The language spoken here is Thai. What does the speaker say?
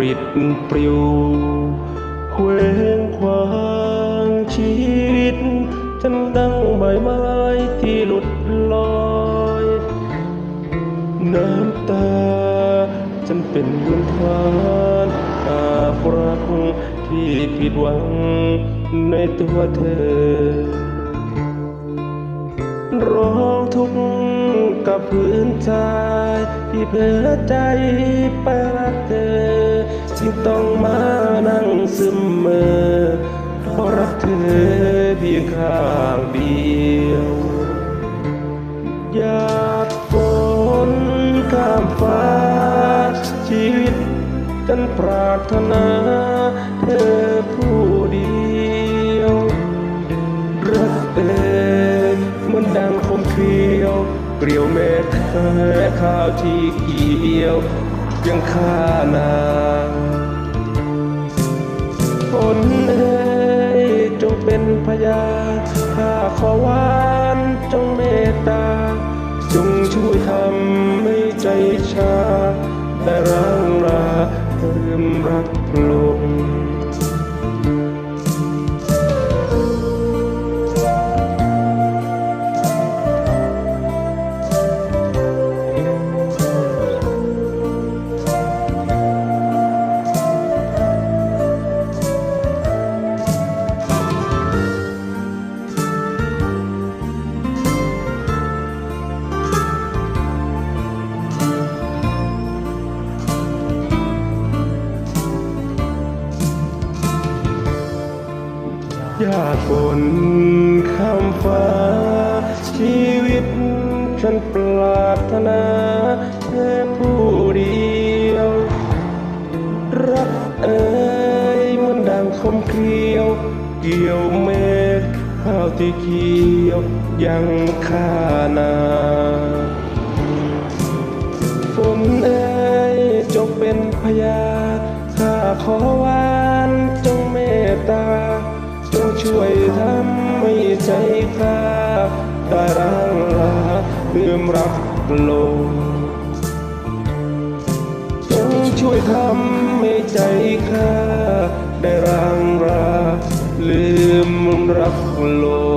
ริดปลิวเคว้งคว้างชีวิตฉันดังใบไม้ที่หลุดลอย น้ำตาฉันเป็นเงินทานอาบรักที่ผิดหวังในตัวเธอ ร้องทุกข์กับพื้นใจที่เพ้อใจไปรักเธอ จึงต้องมานั่งซึมเมอเพราะรักเธอเพียงข้างเดียวอยากฝนข้ามฟ้าชีวิตฉันปรารถนาเธอผู้เดียวรักเอยเหมือนดังคมเกลียวเกลียวเม็ดข้าวที่เกี่ยว ยังข้านางฝนเอยจงเป็นพยาข้าขอวานจงเมตตา จงช่วยทำให้ใจชาแต่ร่างราเติมรักลง ยากฝนข้ามฟ้า ชีวิตฉันปรารถนาแค่ผู้เดียว รักเอ่ยเหมันดังคมเกลียว เกี่ยวเม็ดข้าวที่เขียวยังข้านาฝนเอ่ยจงเป็นพยาข้าขอหวานจงเมตตา ช่วยทำให้ใจข้าได้ร่างลาเลื่อมรักลมจงช่วยทำให้ใจข้าได้รางราลืมรักลม